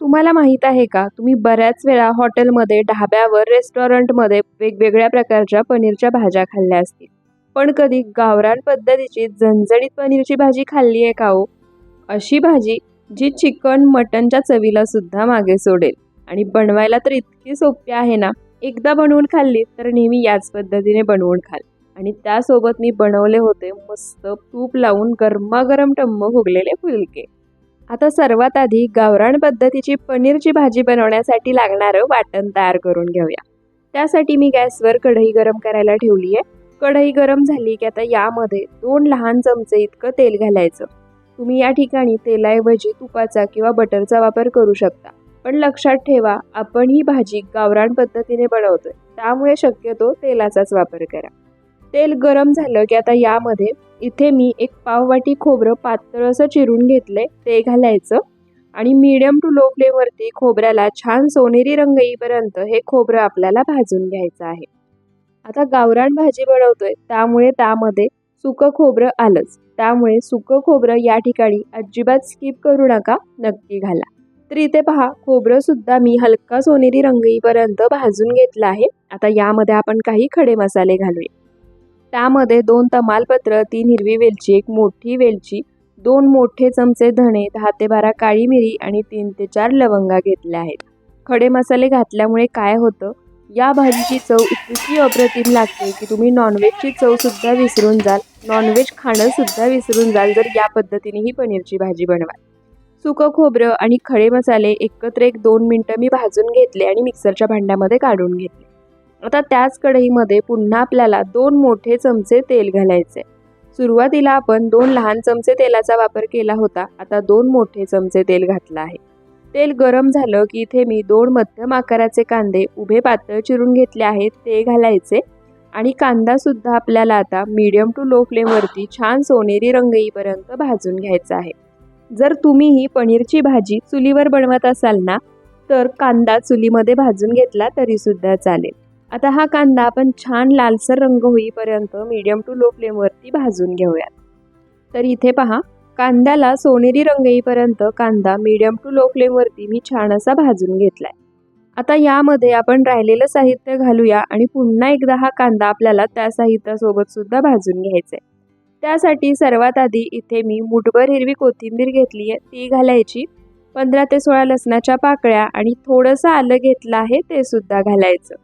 तुम्हाला माहीत आहे का? तुम्ही बऱ्याच वेळा हॉटेलमध्ये ढाब्यावर रेस्टॉरंटमध्ये वेगवेगळ्या प्रकारच्या पनीरच्या भाज्या खाल्ल्या असतील. पण कधी गावरान पद्धतीची झणझणीत पनीरची भाजी खाल्ली आहे का हो? अशी भाजी जी चिकन मटनच्या चवीला सुद्धा मागे सोडेल. आणि बनवायला तर इतकी सोपी आहे ना? एकदा बनवून खाल्ली तर नेहमी याच पद्धतीने बनवून खाल. आणि त्यासोबत मी बनवले होते मस्त तूप लावून गरमागरम टम्म फुगलेले फुलके. आता सर्वात आधी गावरान पद्धतीची पनीरची भाजी बनवण्यासाठी लागणारं वाटण तयार करून घेऊया. त्यासाठी मी गॅसवर कढई गरम करायला ठेवली आहे. कढई गरम झाली की आता यामध्ये दोन लहान चमचे इतकं तेल घालायचं. तुम्ही या ठिकाणी तेलाऐवजी तुपाचा किंवा बटरचा वापर करू शकता. पण लक्षात ठेवा आपण ही भाजी गावरान पद्धतीने बनवतोय. त्यामुळे शक्यतो तेलाचाच वापर करा. तेल गरम झालं की आता यामध्ये इथे मी एक पाववाटी खोबरं पातळ असं चिरून घेतलंय ते घालायचं. आणि मीडियम टू लो फ्लेमवरती खोबऱ्याला छान सोनेरी रंग येईपर्यंत हे खोबरं आपल्याला भाजून घ्यायचं आहे. आता गावरान भाजी बनवतोय त्यामुळे त्यामध्ये सुकं खोबरं आलंच. त्यामुळे सुकं खोबरं या ठिकाणी अजिबात स्किप करू नका नक्की घाला. तर इथे पहा खोबरं सुद्धा मी हलका सोनेरी रंग येईपर्यंत भाजून घेतलं आहे. आता यामध्ये आपण काही खडे मसाले घालूया. त्यामध्ये दोन तमालपत्र तीन हिरवी वेलची एक मोठी वेलची दोन मोठे चमचे धणे दहा ते बारा काळी मिरी आणि तीन ते चार लवंगा घेतल्या आहेत. खडे मसाले घातल्यामुळे काय होतं? या भाजीची चव इतकी अप्रतिम लागते की तुम्ही नॉनव्हेजची चवसुद्धा विसरून जाल. नॉनव्हेज खाणंसुद्धा विसरून जाल जर या पद्धतीने ही पनीरची भाजी बनवाल. सुकं खोबरं आणि खडे मसाले एकत्र एक दोन मिनटं मी भाजून घेतले आणि मिक्सरच्या भांड्यामध्ये काढून घेतले. आता त्याच कढईमध्ये पुन्हा आपल्याला दोन मोठे चमचे तेल घालायचे सुरुवातीला आपण दोन लहान चमचे तेलाचा वापर केला होता आता दोन मोठे चमचे तेल घातलं आहे. तेल गरम झालं की इथे मी दोन मध्यम आकाराचे कांदे उभे पातळ चिरून घेतले आहेत ते घालायचे. आणि कांदासुद्धा आपल्याला आता मीडियम टू लो फ्लेमवरती छान सोनेरी रंग येईपर्यंत भाजून घ्यायचा आहे. जर तुम्ही ही पनीरची भाजी चुलीवर बनवत असाल ना तर कांदा चुलीमध्ये भाजून घेतला तरीसुद्धा चालेल. आता हा कांदा आपण छान लालसर रंग होईपर्यंत मीडियम टू लो फ्लेमवरती भाजून घेऊयात. तर इथे पहा कांद्याला सोनेरी रंग येईपर्यंत कांदा मीडियम टू लो फ्लेमवरती मी छान असा भाजून घेतलाय. आता यामध्ये आपण राहिलेलं साहित्य घालूया आणि पुन्हा एकदा हा कांदा आपल्याला त्या साहित्यासोबत सुद्धा भाजून घ्यायचा आहे त्यासाठी सर्वात आधी इथे मी मुठभर हिरवी कोथिंबीर घेतली आहे ती घालायची. पंधरा ते सोळा लसणाच्या पाकळ्या आणि थोडंसं आलं घेतलं आहे ते सुद्धा घालायचं.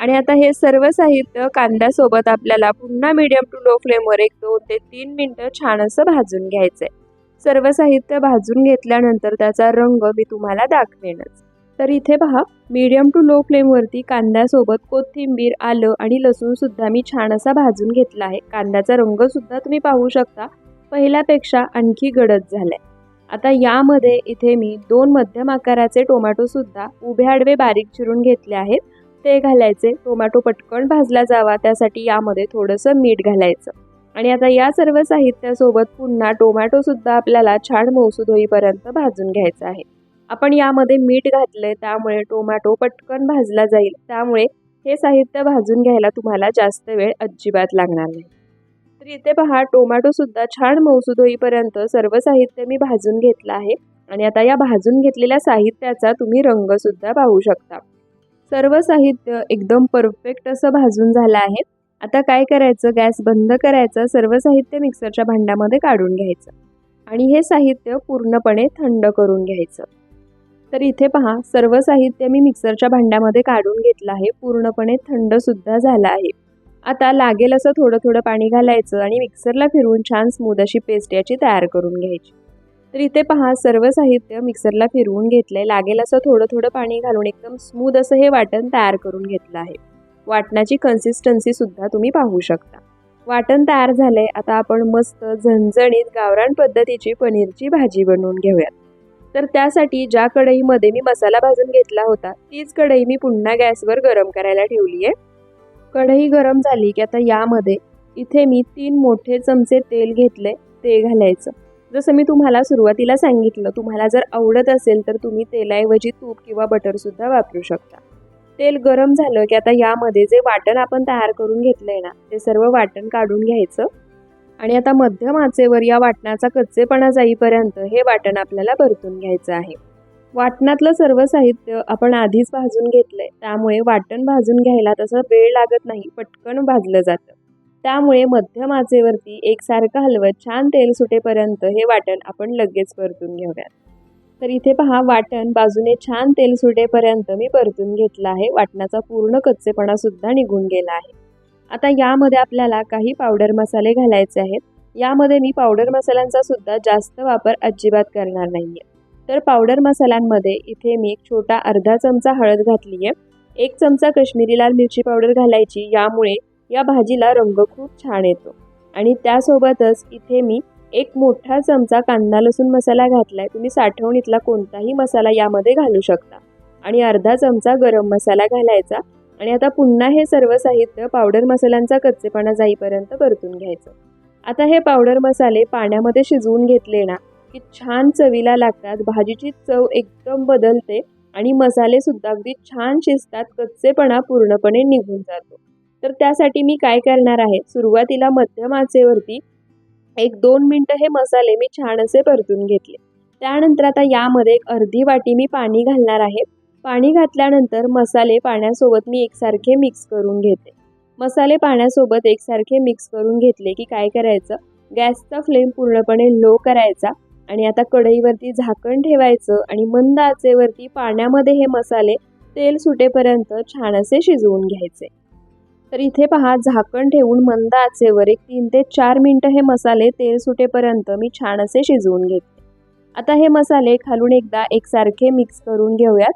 आणि आता हे सर्व साहित्य कांद्यासोबत आपल्याला पुन्हा मीडियम टू लो फ्लेमवर एक दोन ते तीन मिनटं छान असं भाजून घ्यायचं आहे सर्व साहित्य भाजून घेतल्यानंतर त्याचा रंग मी तुम्हाला दाखवेनच. तर इथे पहा मीडियम टू लो फ्लेमवरती कांद्यासोबत कोथिंबीर आलं आणि लसूणसुद्धा मी छान असा भाजून घेतला आहे. कांद्याचा रंगसुद्धा तुम्ही पाहू शकता. पहिल्यापेक्षा आणखी गडद झाला आहे आता यामध्ये इथे मी दोन मध्यम आकाराचे टोमॅटोसुद्धा उभे आडवे बारीक चिरून घेतले आहेत. ते घालायचे. टोमॅटो पटकन भाजला जावा. त्यासाठी यामध्ये थोडंसं मीठ घालायचं. आणि आता या सर्व साहित्यासोबत पुन्हा टोमॅटोसुद्धा आपल्याला छान मौसूद होईपर्यंत भाजून घ्यायचं आहे. आपण यामध्ये मीठ घातलंय त्यामुळे टोमॅटो पटकन भाजला जाईल. त्यामुळे हे साहित्य भाजून घ्यायला तुम्हाला जास्त वेळ अजिबात लागणार नाही. तर इथे पहा टोमॅटोसुद्धा छान मौसूद होईपर्यंत सर्व साहित्य मी भाजून घेतलं आहे. आणि आता या भाजून घेतलेल्या साहित्याचा तुम्ही रंगसुद्धा पाहू शकता. सर्व साहित्य एकदम परफेक्ट असं भाजून झालं आहे. आता काय करायचं? गॅस बंद करायचं सर्व साहित्य मिक्सरच्या भांड्यामध्ये काढून घ्यायचं. आणि हे साहित्य पूर्णपणे थंड करून घ्यायचं. तर इथे पहा सर्व साहित्य मी मिक्सरच्या भांड्यामध्ये काढून घेतलं आहे. पूर्णपणे थंडसुद्धा झालं आहे. आता लागेल असं थोडं थोडं पाणी घालायचं आणि मिक्सरला फिरवून छान स्मूद अशी पेस्ट याची तयार करून घ्यायची. तर इथे पहा सर्व साहित्य मिक्सरला फिरवून घेतलंय. लागेल असं थोडं थोडं पाणी घालून एकदम स्मूद असं हे वाटण तयार करून घेतलं आहे. वाटणाची कन्सिस्टन्सी सुद्धा तुम्ही पाहू शकता. वाटण तयार झालंय. आता आपण मस्त झणझणीत गावरान पद्धतीची पनीरची भाजी बनवून घेऊयात. तर त्यासाठी ज्या कढईमध्ये मी मसाला भाजून घेतला होता तीच कढई मी पुन्हा गॅसवर गरम करायला ठेवली आहे कढई गरम झाली की आता यामध्ये इथे मी तीन मोठे चमचे तेल घेतले ते घालायचं. जसं मी तुम्हाला सुरुवातीला सांगितलं तुम्हाला जर आवडत असेल तर तुम्ही तेलाऐवजी तूप किंवा बटरसुद्धा वापरू शकता. तेल गरम झालं की आता यामध्ये जे वाटण आपण तयार करून घेतलं आहे ना ते सर्व वाटण काढून घ्यायचं. आणि आता मध्यम आचेवर या वाटणाचा कच्चेपणा जाईपर्यंत हे वाटण आपल्याला परतून घ्यायचं आहे. वाटणातलं सर्व साहित्य आपण आधीच भाजून घेतलंय त्यामुळे वाटण भाजून घ्यायला तसं वेळ लागत नाही पटकन भाजलं जातं. त्यामुळे मध्यम आचेवरती एकसारखं हलवत छान तेल सुटेपर्यंत हे वाटण आपण लगेच परतून घेऊयात. तर इथे पहा वाटण बाजूने छान तेल सुटेपर्यंत मी परतून घेतलं आहे. वाटणाचा पूर्ण कच्चेपणा सुद्धा निघून गेला आहे. आता यामध्ये आपल्याला काही पावडर मसाले घालायचे आहेत. यामध्ये मी पावडर मसाल्यांचा सुद्धा जास्त वापर अजिबात करणार नाही आहे तर पावडर मसाल्यांमध्ये इथे मी एक छोटा अर्धा चमचा हळद घातली आहे एक चमचा कश्मीरी लाल मिरची पावडर घालायची. यामुळे या भाजीला रंग खूप छान येतो. आणि त्यासोबतच इथे मी एक मोठा चमचा कांदा लसूण मसाला घातला आहे तुम्ही साठवणीतला कोणताही मसाला यामध्ये घालू शकता. आणि अर्धा चमचा गरम मसाला घालायचा. आणि आता पुन्हा हे सर्व साहित्य पावडर मसाल्यांचा कच्चेपणा जाईपर्यंत परतून घ्यायचं. आता हे पावडर मसाले पाण्यामध्ये शिजवून घेतले ना की छान चवीला लागतात. भाजीची चव एकदम बदलते आणि मसालेसुद्धा अगदी छान शिजतात. कच्चेपणा पूर्णपणे निघून जातो. तर त्यासाठी मी काय करणार आहे? सुरुवातीला मध्यम आचेवरती एक दोन मिनटं हे मसाले मी छान असे परतून घेतले. त्यानंतर आता यामध्ये एक अर्धी वाटी मी पाणी घालणार आहे. पाणी घातल्यानंतर मसाले पाण्यासोबत मी एकसारखे मिक्स करून घेते. मसाले पाण्यासोबत एकसारखे मिक्स करून घेतले की काय करायचं? गॅसचा फ्लेम पूर्णपणे लो करायचा आणि आता कढईवरती झाकण ठेवायचं आणि मंद आचेवरती पाण्यामध्ये हे मसाले तेल सुटेपर्यंत छान असे शिजवून घ्यायचे. तर इथे पहा झाकण ठेवून मंद आचेवर एक तीन ते चार मिनटं हे मसाले तेल सुटेपर्यंत मी छान असे शिजवून घेते. आता हे मसाले खालून एकदा एकसारखे मिक्स करून घेऊयात.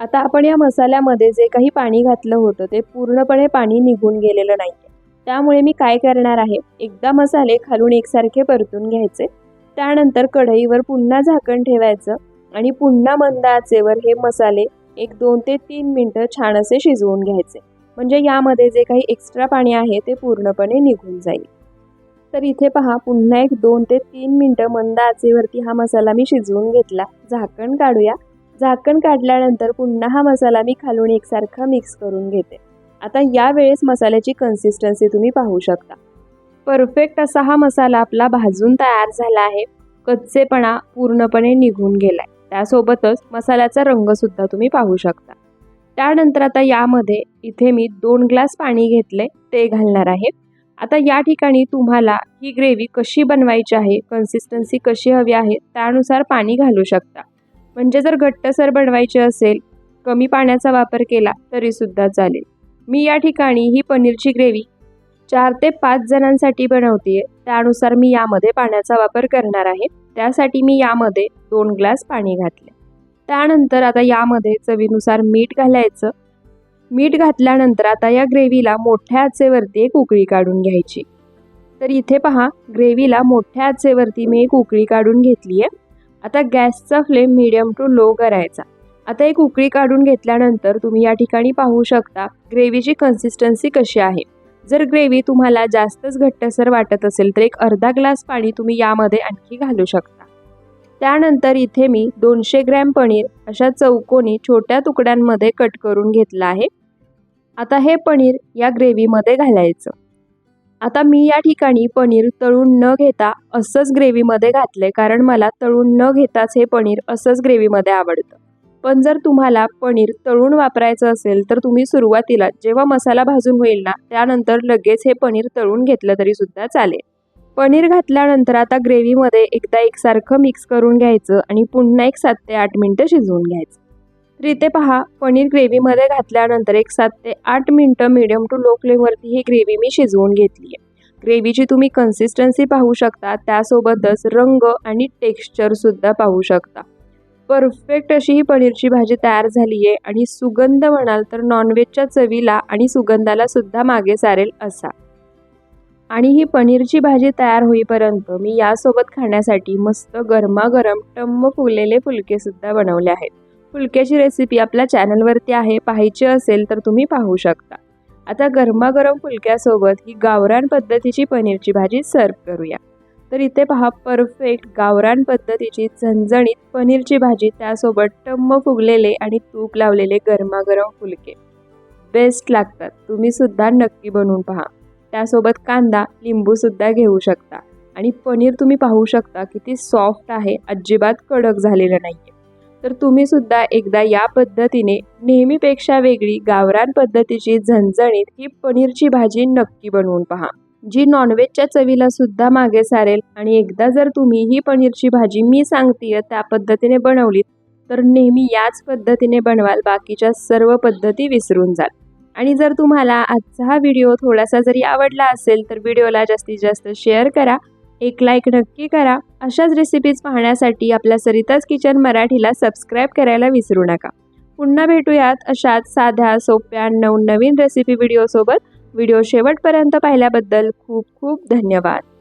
आता आपण या मसाल्यामध्ये जे काही पाणी घातलं होतं ते पूर्णपणे पाणी निघून गेलेलं नाही त्यामुळे मी काय करणार आहे? एकदा मसाले खालून एकसारखे परतून घ्यायचे. त्यानंतर कढईवर पुन्हा झाकण ठेवायचं आणि पुन्हा मंद आचेवर हे मसाले एक दोन ते तीन मिनटं छान असे शिजवून घ्यायचे. म्हणजे यामध्ये जे काही एक्स्ट्रा पाणी आहे ते पूर्णपणे निघून जाईल. तर इथे पहा पुन्हा एक दोन ते तीन मिनटं मंद आचेवरती हा मसाला मी शिजवून घेतला. झाकण काढूया. झाकण काढल्यानंतर पुन्हा हा मसाला मी खालून एकसारखा मिक्स करून घेते. आता यावेळेस मसाल्याची कन्सिस्टन्सी तुम्ही पाहू शकता. परफेक्ट असा हा मसाला आपला भाजून तयार झाला आहे. कच्चेपणा पूर्णपणे निघून गेलाय. त्यासोबतच मसाल्याचा रंगसुद्धा तुम्ही पाहू शकता. त्यानंतर आता यामध्ये इथे मी दोन ग्लास पाणी घेतले ते घालणार आहे. आता या ठिकाणी तुम्हाला ही ग्रेव्ही कशी बनवायची आहे कन्सिस्टन्सी कशी हवी आहे त्यानुसार पाणी घालू शकता. म्हणजे जर घट्टसर बनवायचे असेल कमी पाण्याचा वापर केला तरीसुद्धा चालेल. मी या ठिकाणी ही पनीरची ग्रेव्ही चार ते पाच जणांसाठी बनवते त्यानुसार मी यामध्ये पाण्याचा वापर करणार आहे. त्यासाठी मी यामध्ये दोन ग्लास पाणी घातले त्यानंतर आता यामध्ये चवीनुसार मीठ घालायचं. मीठ घातल्यानंतर आता या ग्रेव्हीला मोठ्या आचेवरती एक उकळी काढून घ्यायची. तर इथे पहा ग्रेव्हीला मोठ्या आचेवरती मी एक उकळी काढून घेतली आहे. आता गॅसचा फ्लेम मिडियम टू लो करायचा. आता एक उकळी काढून घेतल्यानंतर तुम्ही या ठिकाणी पाहू शकता ग्रेव्हीची कन्सिस्टन्सी कशी आहे. जर ग्रेव्ही तुम्हाला जास्तच घट्टसर वाटत असेल तर एक अर्धा ग्लास पाणी तुम्ही यामध्ये आणखी घालू शकता. त्यानंतर इथे मी दोनशे ग्रॅम पनीर अशा चौकोनी छोट्या तुकड्यांमध्ये कट करून घेतलं आहे. आता हे पनीर या ग्रेव्हीमध्ये घालायचं. आता मी या ठिकाणी पनीर तळून न घेता असंच ग्रेव्हीमध्ये घातले कारण मला तळून न घेताच हे पनीर असंच ग्रेव्हीमध्ये आवडतं. पण जर तुम्हाला पनीर तळून वापरायचं असेल तर तुम्ही सुरुवातीला जेव्हा मसाला भाजून होईल ना त्यानंतर लगेच हे पनीर तळून घेतलं तरी सुद्धा चालेल. पनीर घातल्यानंतर आता ग्रेव्हीमध्ये एकदा एकसारखं मिक्स करून घ्यायचं आणि पुन्हा एक सात ते आठ मिनटं शिजवून घ्यायचं. तर इथे पहा पनीर ग्रेव्हीमध्ये घातल्यानंतर एक सात ते आठ मिनटं मिडियम टू लो फ्लेमवरती ही ग्रेव्ही मी शिजवून घेतली आहे. ग्रेव्हीची तुम्ही कन्सिस्टन्सी पाहू शकता त्यासोबतच रंग आणि टेक्स्चरसुद्धा पाहू शकता. परफेक्ट अशी ही पनीरची भाजी तयार झाली आहे आणि सुगंध म्हणाल तर नॉनव्हेजच्या चवीला आणि सुगंधाला सुद्धा मागे सारेल असा. आणि ही पनीरची भाजी तयार होईपर्यंत मी यासोबत खाण्यासाठी मस्त गरमागरम टम्म फुललेले फुलकेसुद्धा बनवले आहेत. फुलक्याची रेसिपी आपल्या चॅनलवरती आहे. पाहायची असेल तर तुम्ही पाहू शकता. आता गरमागरम फुलक्यासोबत ही गावरान पद्धतीची पनीरची भाजी सर्व करूया. तर इथे पहा परफेक्ट गावरान पद्धतीची झणझणीत पनीरची भाजी त्यासोबत टम्म फुगलेले आणि तूप लावलेले गरमागरम फुलके. बेस्ट लागतात. तुम्ही सुद्धा नक्की बनवून पहा. त्यासोबत कांदा लिंबूसुद्धा घेऊ शकता. आणि पनीर तुम्ही पाहू शकता किती सॉफ्ट आहे अजिबात कडक झालेलं नाही आहे तर तुम्ही सुद्धा एकदा या पद्धतीने नेहमीपेक्षा वेगळी गावरान पद्धतीची झणझणीत ही पनीरची भाजी नक्की बनवून पहा. जी नॉनव्हेजच्या चवीला सुद्धा मागे सारेल आणि एकदा जर तुम्ही ही पनीरची भाजी मी सांगतीये त्या पद्धतीने बनवली तर नेहमी याच पद्धतीने बनवाल बाकीच्या सर्व पद्धती विसरून जाल. आणि जर तुम्हाला आजचा हा व्हिडिओ थोडासा जरी आवडला असेल तर व्हिडिओला जास्तीत जास्त शेअर करा. एक लाईक नक्की करा. अशाच रेसिपीज पाहण्यासाठी आपल्या सरिताज किचन मराठीला सबस्क्राईब करायला विसरू नका. पुन्हा भेटूयात अशाच साध्या सोप्या नवनवीन रेसिपी व्हिडिओसोबत व्हिडिओ शेवटपर्यंत पाहिल्याबद्दल खूप खूप धन्यवाद.